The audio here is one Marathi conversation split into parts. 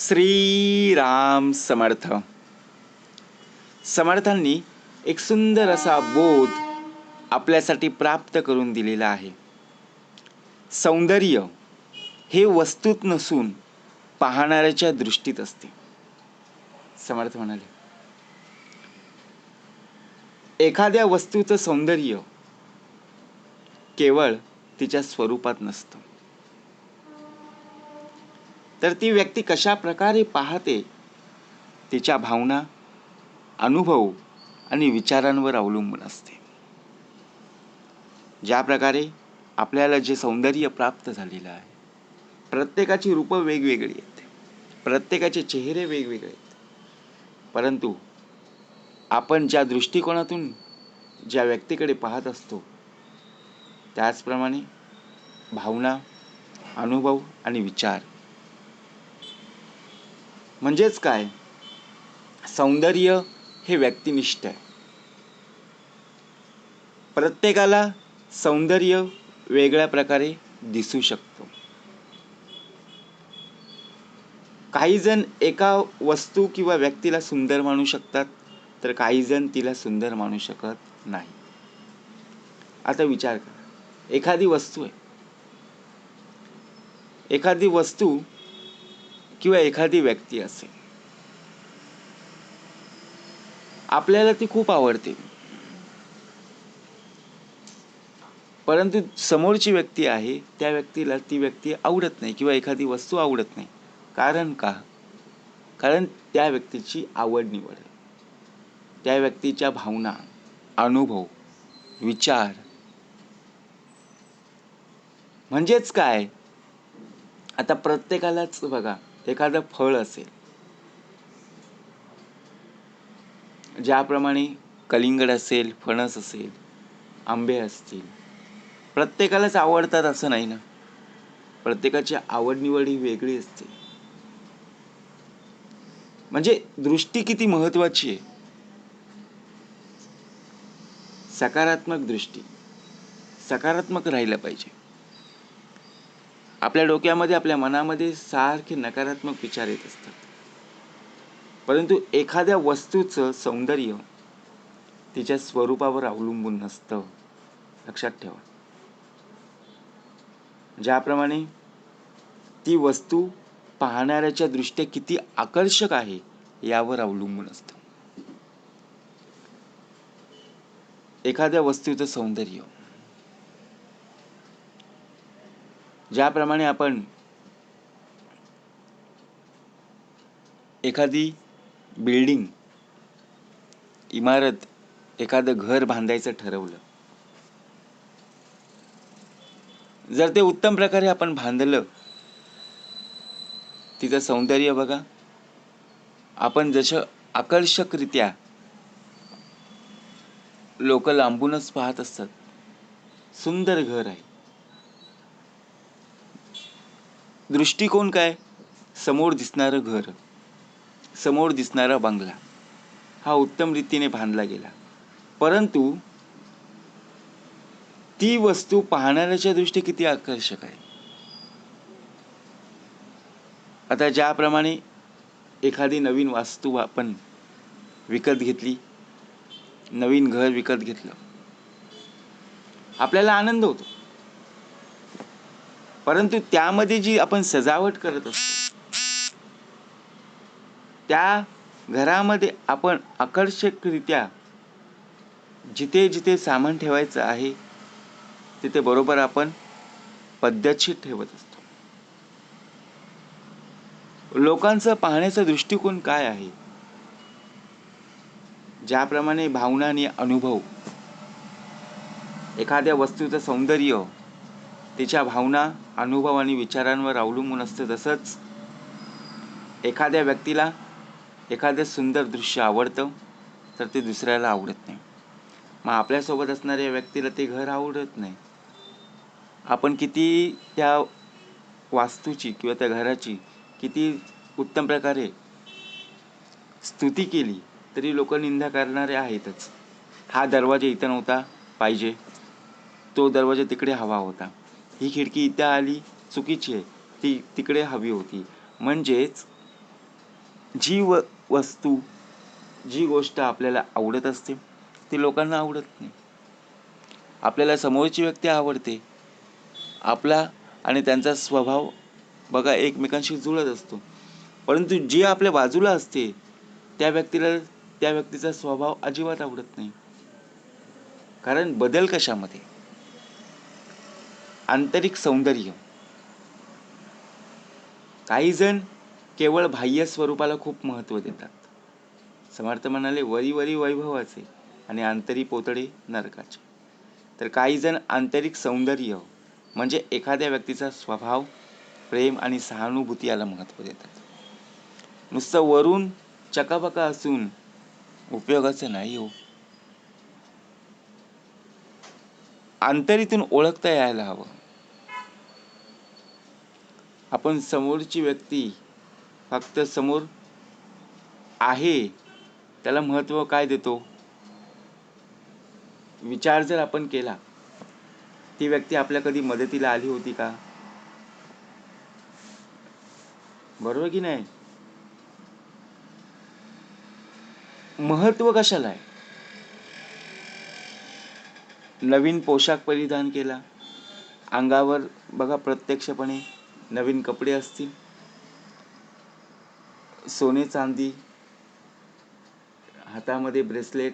श्रीराम समर्थ. समर्थांनी एक सुंदर असा बोध आपल्यासाठी प्राप्त करून दिलेला आहे. सौंदर्य हे वस्तूत नसून पाहणाऱ्याच्या दृष्टीत असते. समर्थ म्हणाले एखाद्या वस्तूचं सौंदर्य केवळ तिच्या स्वरूपात नसतं. तर ती व्यक्ती कशा प्रकारे पाहते तिच्या भावना अनुभव आणि विचारांवर अवलंबून असते. ज्या प्रकारे आपल्याला जे सौंदर्य प्राप्त झालेलं आहे प्रत्येकाची रूपं वेगवेगळी आहेत प्रत्येकाचे चेहरे वेगवेगळे आहेत. परंतु आपण ज्या दृष्टिकोनातून ज्या व्यक्तीकडे पाहत असतो त्याचप्रमाणे भावना अनुभव आणि विचार म्हणजेच काय? सौंदर्य हे व्यक्तिनिष्ठ आहे. प्रत्येकाला सौंदर्य वेगळ्या प्रकारे दिसू शकतो. काही जण एका वस्तू किंवा व्यक्तीला सुंदर मानू शकतात तर काही जण तिला सुंदर मानू शकत नाही. आता विचार करा. एखादी वस्तू आहे. एखादी वस्तू किंवा एखादी व्यक्ती असेल. आपल्याला ती खूप आवडते. परंतु समोरची व्यक्ती आहे त्या व्यक्तीला ती व्यक्ती आवडत नाही किंवा एखादी वस्तू आवडत नाही. कारण का? कारण त्या व्यक्तीची आवड निवड. त्या व्यक्तीच्या भावना अनुभव विचार. म्हणजेच काय? आता प्रत्येकालाच बघा एखादं फळ असेल. ज्याप्रमाणे कलिंगड असेल फणस असेल आंबे असतील. प्रत्येकालाच आवडतात असं नाही ना? प्रत्येकाची आवडनिवड ही वेगळी असते. म्हणजे दृष्टी किती महत्वाची आहे? सकारात्मक दृष्टी सकारात्मक राहिलं पाहिजे. आपल्या डोक्यामध्ये आपल्या मनामध्ये सारखे नकारात्मक विचार येत असतात. परंतु एखाद्या वस्तूचं सौंदर्य तिच्या स्वरूपावर अवलंबून नसतं. लक्षात ठेवा. ज्याप्रमाणे ती वस्तू पाहणाऱ्याच्या दृष्ट्या किती आकर्षक आहे यावर अवलंबून असतं. एखाद्या वस्तूचं सौंदर्य ज्याप्रमाणे आपण एखादी बिल्डिंग इमारत एखादं घर बांधायचं ठरवलं. जर ते उत्तम प्रकारे आपण बांधलं तिचं सौंदर्य बघा. आपण जसं आकर्षकरित्या लोक लांबूनच पाहत असतात. सुंदर घर आहे. दृष्टिकोन काय? समोर दिसणारं घर समोर दिसणारा बंगला. हा उत्तम रीतीने बांधला गेला. परंतु ती वस्तू पाहणाऱ्याच्या दृष्टी किती आकर्षक आहे? आता ज्याप्रमाणे एखादी नवीन वास्तू आपण विकत घेतली नवीन घर विकत घेतलं आपल्याला आनंद होतो. परंतु त्यामध्ये जी आपण सजावट करत असतो त्या घरामध्ये आपण आकर्षकरित्या जिथे जिथे सामान ठेवायचं आहे तिथे बरोबर आपण पद्धतशीर ठेवत असतो. लोकांचं पाहण्याचा दृष्टिकोन काय आहे? ज्याप्रमाणे भावना आणि अनुभव एखाद्या वस्तूचं सौंदर्य तिच्या भावना अनुभव आणि विचारांवर अवलंबून असतं तसंच एखाद्या व्यक्तीला एखादं सुंदर दृश्य आवडतं तर ते दुसऱ्याला आवडत नाही. मग आपल्यासोबत असणाऱ्या व्यक्तीला ते घर आवडत नाही. आपण किती त्या वास्तूची किंवा त्या घराची किती उत्तम प्रकारे स्तुती केली तरी लोक निंदा करणारे आहेतच. हा दरवाजा इथं नव्हता पाहिजे. तो दरवाजा तिकडे हवा होता. ही खिडकी इथं आली चुकीची आहे. ती तिकडे हवी होती. म्हणजेच जी व वस्तू जी गोष्ट आपल्याला आवडत असते ती लोकांना आवडत नाही. आपल्याला समोरची व्यक्ती आवडते. आपला आणि त्यांचा स्वभाव बघा एकमेकांशी जुळत असतो. परंतु जी आपल्या बाजूला असते त्या व्यक्तीला त्या व्यक्तीचा स्वभाव अजिबात आवडत नाही. कारण बदल कशामध्ये? आंतरिक सौंदर्य. काही जण केवळ बाह्य स्वरूपाला खूप महत्त्व देतात. समर्थ म्हणाले वरी वरी वैभवाचे आणि आंतरी पोतडे नरकाचे. तर काही जण आंतरिक सौंदर्य म्हणजे एखाद्या व्यक्तीचा स्वभाव प्रेम आणि सहानुभूती याला महत्त्व देतात. नुसतं वरून चकापका असून उपयोगाचं नाही हो. आंतरीतून ओळखता यायला हवं. आपण समोरची व्यक्ती फक्त समोर आहे त्याला महत्त्व काय देतो? विचार जर आपण केला ती व्यक्ती आपल्या कधी मदतीला आली होती का? बरोबर की नाही? महत्त्व कशाला आहे? नवीन पोशाख परिधान केला अंगावर बघा प्रत्यक्षपणे. नवीन कपडे असतील सोने चांदी हातामध्ये ब्रेसलेट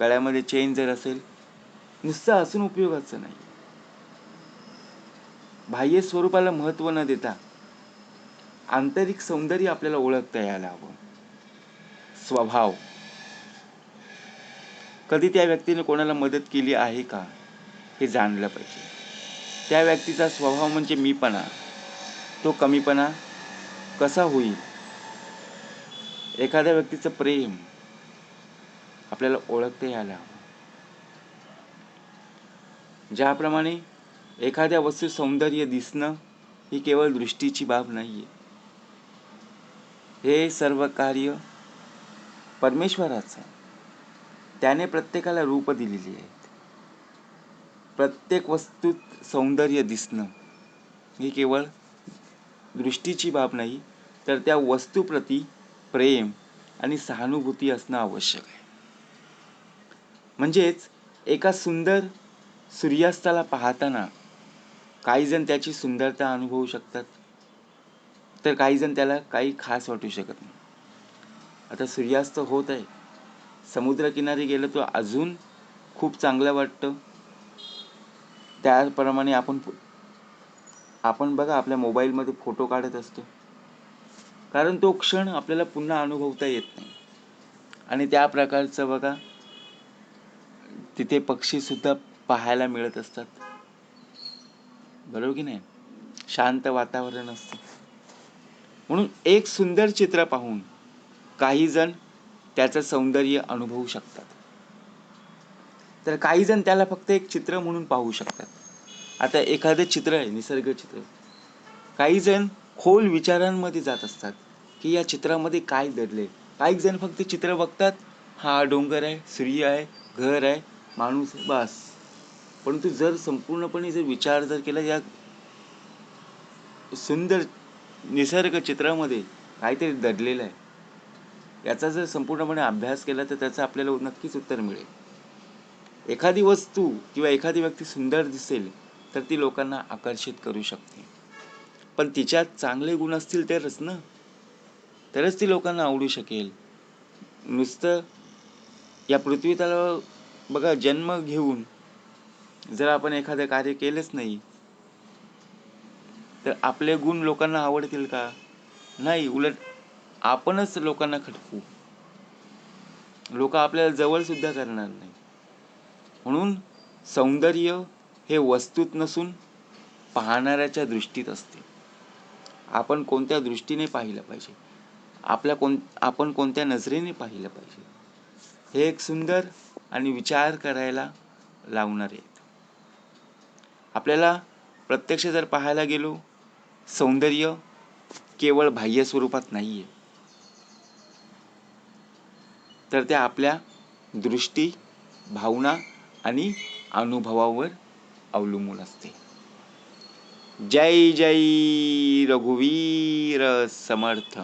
गळ्यामध्ये चेन जर असेल नुसतं असून उपयोगाचं नाही. बाह्य स्वरूपाला महत्त्व न देता आंतरिक सौंदर्य आपल्याला ओळखता यायला हवं. स्वभाव. कधी त्या व्यक्तीने कोणाला मदत केली आहे का हे जाणलं पाहिजे. त्या व्यक्तीचा स्वभाव म्हणजे मीपणा. तो कमीपणा कसा होईल? एखाद्या व्यक्तीचं प्रेम आपल्याला ओळखता यायला हवं. ज्याप्रमाणे एखाद्या वस्तू सौंदर्य दिसणं ही केवळ दृष्टीची बाब नाहीये. हे सर्व कार्य परमेश्वराचं त्याने प्रत्येकाला रूप दिलेली आहेत. प्रत्येक वस्तूत सौंदर्य दिसणं ही केवळ दृष्टीची बाब नाही तर त्या वस्तूप्रती प्रेम आणि सहानुभूती असणं आवश्यक आहे. म्हणजेच एका सुंदर सूर्यास्ताला पाहताना काही जण त्याची सुंदरता अनुभवू शकतात तर काहीजण त्याला काही खास वाटू शकत नाही. आता सूर्यास्त होत आहे. समुद्रकिनारी गेलं तर अजून खूप चांगलं वाटतं. त्याप्रमाणे आपण आपण बघा आपल्या मोबाईलमध्ये फोटो काढत असतो. कारण तो क्षण आपल्याला पुन्हा अनुभवता येत नाही. आणि त्या प्रकारचं बघा तिथे पक्षी सुद्धा पाहायला मिळत असतात. बरोबर की नाही? शांत वातावरण असतं. म्हणून एक सुंदर चित्र पाहून काही जण त्याचं सौंदर्य अनुभवू शकतात. तर काही जण त्याला फक्त एक चित्र म्हणून पाहू शकतात. आता एखादं चित्र आहे निसर्ग चित्र. काही जण खोल विचारांमध्ये जात असतात की या चित्रामध्ये काय दडले काही जण फक्त चित्र बघतात हा डोंगर आहे सूर्य आहे घर आहे माणूस आहे बस. परंतु जर संपूर्णपणे जर विचार जर केला या सुंदर निसर्ग चित्रामध्ये काहीतरी दडलेलं आहे. याचा जर संपूर्णपणे अभ्यास केला तर त्याचं आपल्याला नक्कीच उत्तर मिळेल. एखादी वस्तू किंवा एखादी व्यक्ती सुंदर दिसेल तर ती लोकांना आकर्षित करू शकते. पण तिच्यात चांगले गुण असतील तरच ना? तरच ती लोकांना आवडू शकेल. नुसतं या पृथ्वीतला बघा जन्म घेऊन जर आपण एखादं कार्य केलंच नाही तर आपले गुण लोकांना आवडतील का? नाही उलट आपणच लोकांना खटकू. लोक आपल्याला जवळ सुद्धा करणार नाही. म्हणून सौंदर्य हे वस्तूत नसून पाहणाऱ्याच्या दृष्टीत असते. आपण कोणत्या दृष्टीने पाहिलं पाहिजे? आपल्या कोण आपण कोणत्या नजरेने पाहिलं पाहिजे? हे एक सुंदर आणि विचार करायला लावणारे आहेत. आपल्याला प्रत्यक्ष जर पाहायला गेलो सौंदर्य केवळ बाह्य स्वरूपात नाही आहे तर त्या आपल्या दृष्टी भावना आणि अनुभवावर अवलंबून असते. जय जय रघुवीर समर्थ.